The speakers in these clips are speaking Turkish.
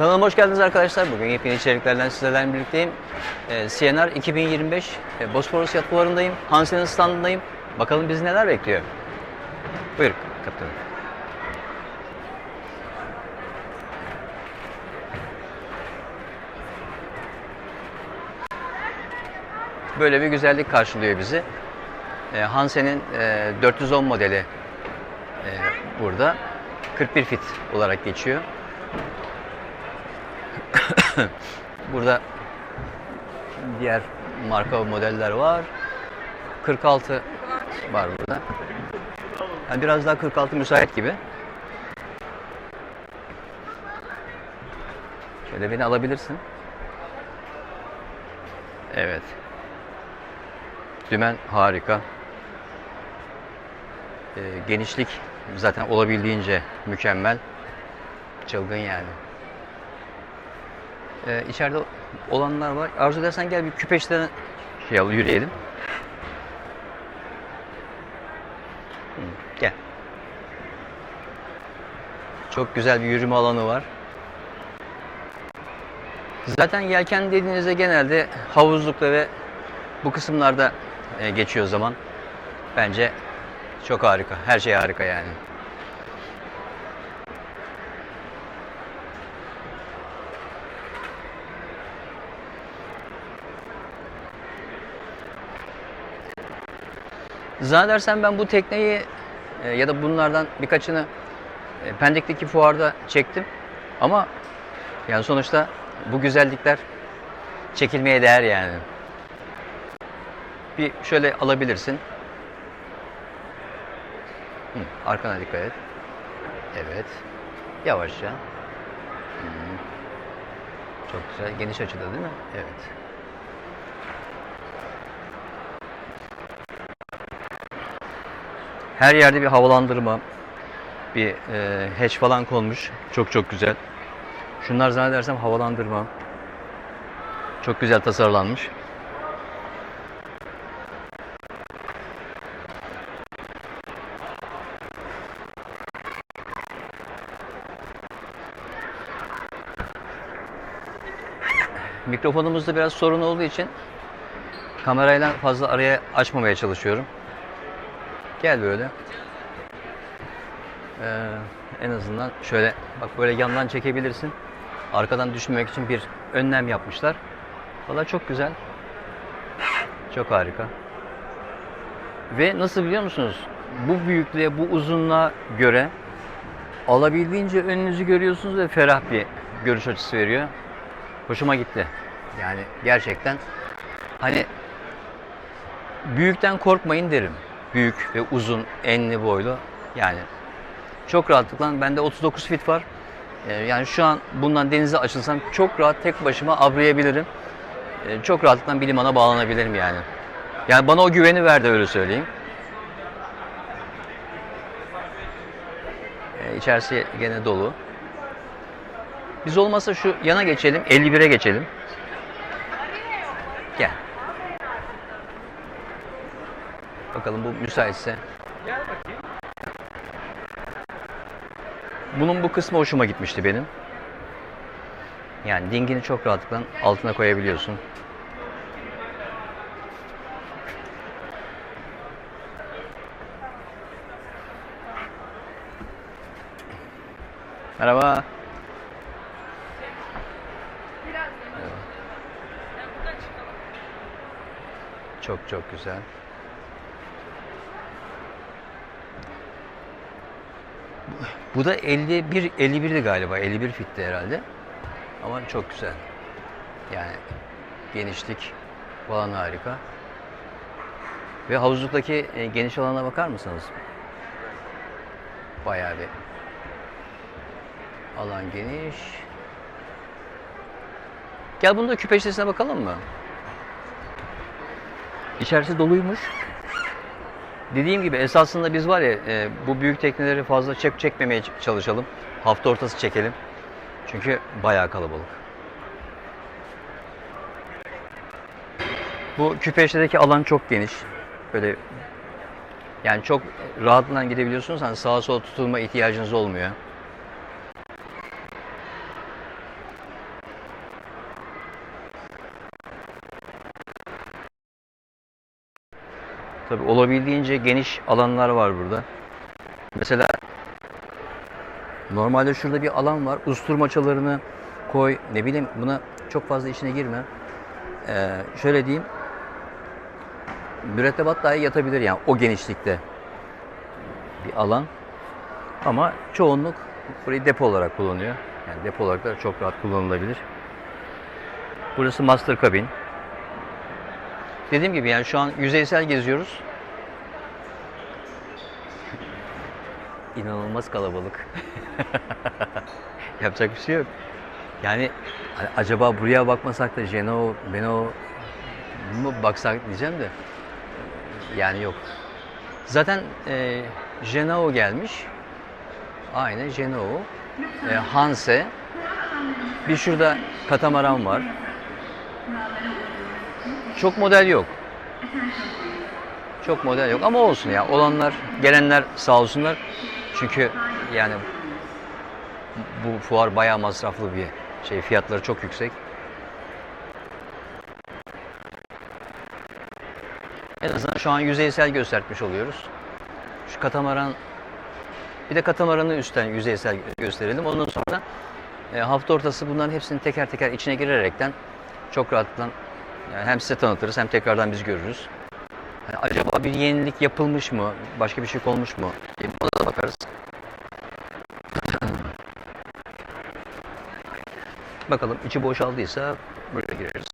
Kanalıma hoş geldiniz arkadaşlar. Bugün yepyeni içeriklerden sizlerle birlikteyim. Ee, CNR 2025 e, Bosporus yat. Hansen'in standındayım. Bakalım bizi neler bekliyor. Buyurun kaptanım. Böyle bir güzellik karşılıyor bizi. Ee, Hansen'in e, 410 modeli e, burada. 41 fit olarak geçiyor. Burada diğer marka modeller var. 46 var burada. Yani biraz daha 46 müsait gibi. Şöyle beni alabilirsin. Evet. Dümen harika. Ee, genişlik zaten olabildiğince mükemmel. Çılgın yani. Ee, içeride olanlar var. Arzu edersen gel bir küpeşten şey al, yürüyelim. Gel. Çok güzel bir yürüme alanı var. Zaten yelken dediğinizde genelde havuzlukta ve bu kısımlarda e, geçiyor zaman. Bence çok harika. Her şey harika yani. Zannedersem ben bu tekneyi e, ya da bunlardan birkaçını e, Pendik'teki fuarda çektim. Ama yani sonuçta bu güzellikler çekilmeye değer yani. Bir şöyle alabilirsin. Hı, arkana dikkat et. Evet. Yavaşça. Hı. Çok güzel. Geniş açıda değil mi? Evet. Her yerde bir havalandırma, bir e, hatch falan konmuş. Çok çok güzel. Şunlar zannedersem havalandırma. Çok güzel tasarlanmış. Mikrofonumuzda biraz sorun olduğu için kamerayla fazla araya açmamaya çalışıyorum. Gel böyle. Ee, en azından şöyle bak böyle yandan çekebilirsin. Arkadan düşmemek için bir önlem yapmışlar. Valla çok güzel. Çok harika. Ve nasıl biliyor musunuz? Bu büyüklüğe, bu uzunluğa göre alabildiğince önünüzü görüyorsunuz ve ferah bir görüş açısı veriyor. Hoşuma gitti. Yani gerçekten hani büyükten korkmayın derim. Büyük ve uzun, enli boylu. Yani çok rahatlıkla bende 39 fit var. Ee, Yani şu an bundan denize açılsam çok rahat tek başıma avrayabilirim. Ee, Çok rahatlıkla bir limana bağlanabilirim yani. Yani bana o güveni verdi öyle söyleyeyim. Ee, İçerisi gene dolu. Biz olmasa şu yana geçelim, 51'e geçelim. Gel. Bakalım bu müsaitse. Bunun bu kısmı hoşuma gitmişti benim. Yani dingini çok rahatlıkla altına koyabiliyorsun. Merhaba. Çok çok güzel. Bu da 51 51'di galiba. 51 fitti herhalde. Ama çok güzel. Yani genişlik falan harika. Ve havuzluktaki e, geniş alana bakar mısınız? Bayağı bir alan geniş. Gel bunu da küpeştesine bakalım mı? İçerisi doluymuş. Dediğim gibi esasında biz var ya e, bu büyük tekneleri fazla çek çekmemeye çalışalım. Hafta ortası çekelim. Çünkü bayağı kalabalık. Bu küpeştedeki alan çok geniş. Böyle yani çok rahatlıkla gidebiliyorsunuz. Hani sağa sola tutulma ihtiyacınız olmuyor. Tabii olabildiğince geniş alanlar var burada. Mesela normalde şurada bir alan var. Usturmaçalarını koy. Ne bileyim buna çok fazla içine girme. Ee, şöyle diyeyim. Mürettebat dahi yatabilir yani o genişlikte bir alan. Ama çoğunluk burayı depo olarak kullanıyor. Yani depo olarak da çok rahat kullanılabilir. Burası master kabin. Dediğim gibi yani şu an yüzeysel geziyoruz. İnanılmaz kalabalık. Yapacak bir şey yok. Yani acaba buraya bakmasak da Jeno, Beno mu baksak diyeceğim de yani yok. Zaten e, Genao gelmiş. Aynen Genao. E, Hanse. Bir şurada katamaran var. Çok model yok. Çok model yok ama olsun ya. Olanlar, gelenler sağ olsunlar. Çünkü yani bu fuar bayağı masraflı bir şey. Fiyatları çok yüksek. En azından şu an yüzeysel göstermiş oluyoruz. Şu katamaran bir de katamaranı üstten yüzeysel gösterelim. Ondan sonra e, hafta ortası bunların hepsini teker teker içine girerekten çok rahatlıkla yani hem size tanıtırız hem tekrardan biz görürüz. Hani acaba bir yenilik yapılmış mı? Başka bir şey olmuş mu? diye Ona da bakarız. Bakalım içi boşaldıysa buraya gireriz.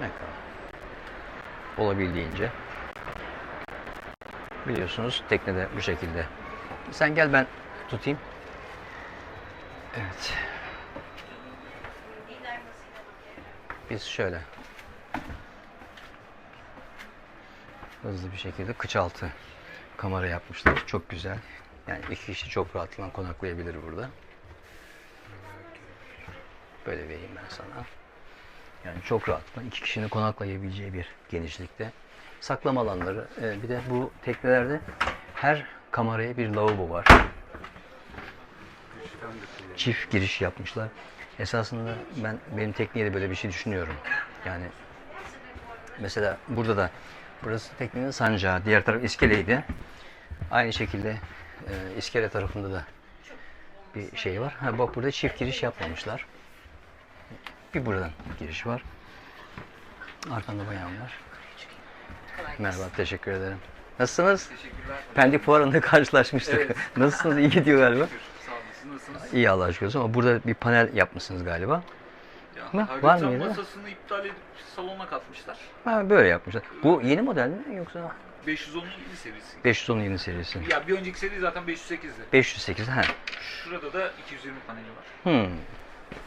Ne kadar? Olabildiğince. Biliyorsunuz teknede bu şekilde. Sen gel ben tutayım. Evet. Biz şöyle hızlı bir şekilde kıç altı kamera yapmışlar. Çok güzel. Yani iki kişi çok rahatlıkla konaklayabilir burada. Böyle vereyim ben sana. Yani çok rahatlıkla iki kişinin konaklayabileceği bir genişlikte. Saklama alanları. e, bir de bu teknelerde her kameraya bir lavabo var. Çift giriş yapmışlar. Esasında ben benim tekniğe de böyle bir şey düşünüyorum. Yani mesela burada da burası teknenin sancağı, diğer taraf iskeleydi. Aynı şekilde e, iskele tarafında da bir şey var. Ha, bak burada çift giriş yapmamışlar. Bir buradan giriş var. Arkamda bayan var. Merhaba, teşekkür ederim. Nasılsınız? Teşekkürler. Pendik Fuarı'nda karşılaşmıştık. Evet. Nasılsınız? İyi gidiyor galiba. Şükür. Siz nasılsınız? İyi Allah'a şükür olsun ama burada bir panel yapmışsınız galiba. Ya, Mı? Var mıydı? masasını iptal edip salona katmışlar. Ha, böyle yapmışlar. Bu yeni model mi yoksa 510'un yeni serisi. 510 yeni serisi? Ya bir önceki seri zaten 508'di. 508 ha. Şurada da 220 paneli var. Hmm.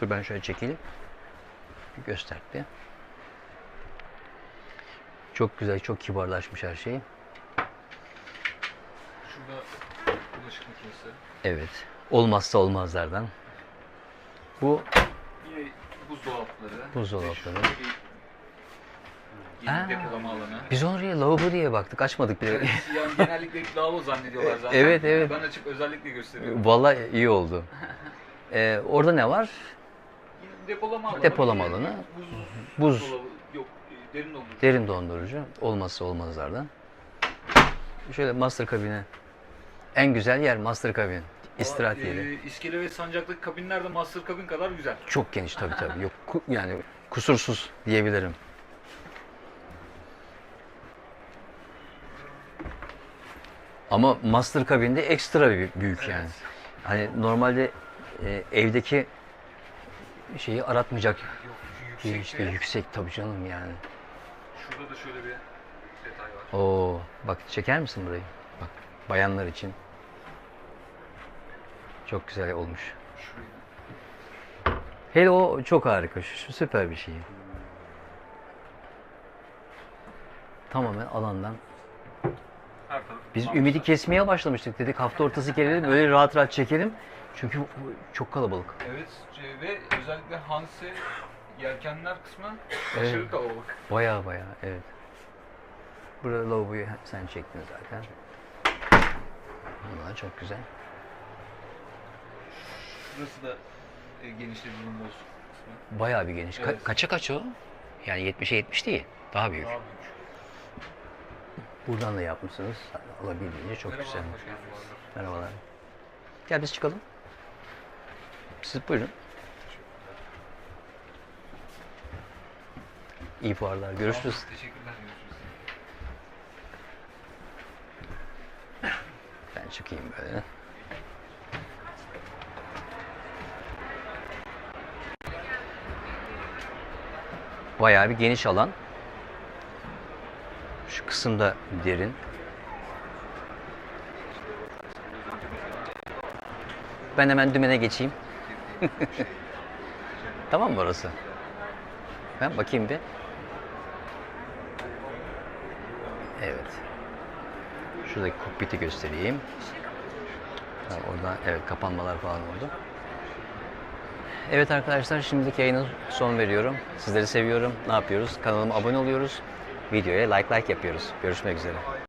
Dur ben şöyle çekeyim. Bir göster bir. Çok güzel, çok kibarlaşmış her şey. Şurada bulaşık makinesi. Evet. Olmazsa olmazlardan. Bu Yine buzdolapları. Buzdolapları. Ha. depolama alanı. biz oraya lavabo diye baktık. Açmadık bile. Yani genellikle lavabo zannediyorlar zaten. Evet, evet. Ben açıp özellikle gösteriyorum. Vallahi iyi oldu. Ee, orada ne var? Depolama alanı. Depolama alanı. Buz, Buz. Yok, e, derin dondurucu. Derin dondurucu. Olmazsa olmazlardan. Şöyle master kabine. En güzel yer master kabin. İstirahat yeri. e, iskele ve sancaklık kabinler de master kabin kadar güzel. Çok geniş tabii tabii. Yok ku- yani kusursuz diyebilirim. Ama master kabinde ekstra bir büyük yani. Hani normalde e, evdeki şeyi aratmayacak Yok, bir yüksek işte ve yüksek tabii canım yani. şurada da şöyle bir detay var. Oo, bak çeker misin burayı? Bak bayanlar için. Çok güzel olmuş. Hele o çok harika. Şu, şu süper bir şey. Tamamen alandan. Biz ümidi kesmeye başlamıştık dedik. Hafta ortası gelelim böyle rahat rahat çekelim. Çünkü çok kalabalık. Evet ve özellikle Hanse yelkenler kısmı Evet. aşırı kalabalık. Baya baya evet. Burada lavaboyu sen çektin zaten. Bunlar çok güzel. Şurası da e, genişlediğinin boz kısmı. Baya bir geniş. Ka- Evet. kaça kaç o? Yani 70'e 70 değil. Daha büyük. Daha büyük. Buradan da yapmışsınız. Alabildiğince çok Merhaba, güzel. Merhabalar. Gel biz çıkalım. Siz buyurun. İyi fuarlar. Görüşürüz. Teşekkürler, görüşürüz. Ben çıkayım böyle. Bayağı bir geniş alan. Şu kısımda derin. Ben hemen dümene geçeyim. tamam mı orası? Ben bakayım bir. Evet. Şuradaki kokpiti göstereyim. Ha, oradan evet kapanmalar falan oldu. Evet arkadaşlar şimdilik yayına son veriyorum. Sizleri seviyorum. Ne yapıyoruz? Kanalıma abone oluyoruz. Videoya like like yapıyoruz. Görüşmek üzere.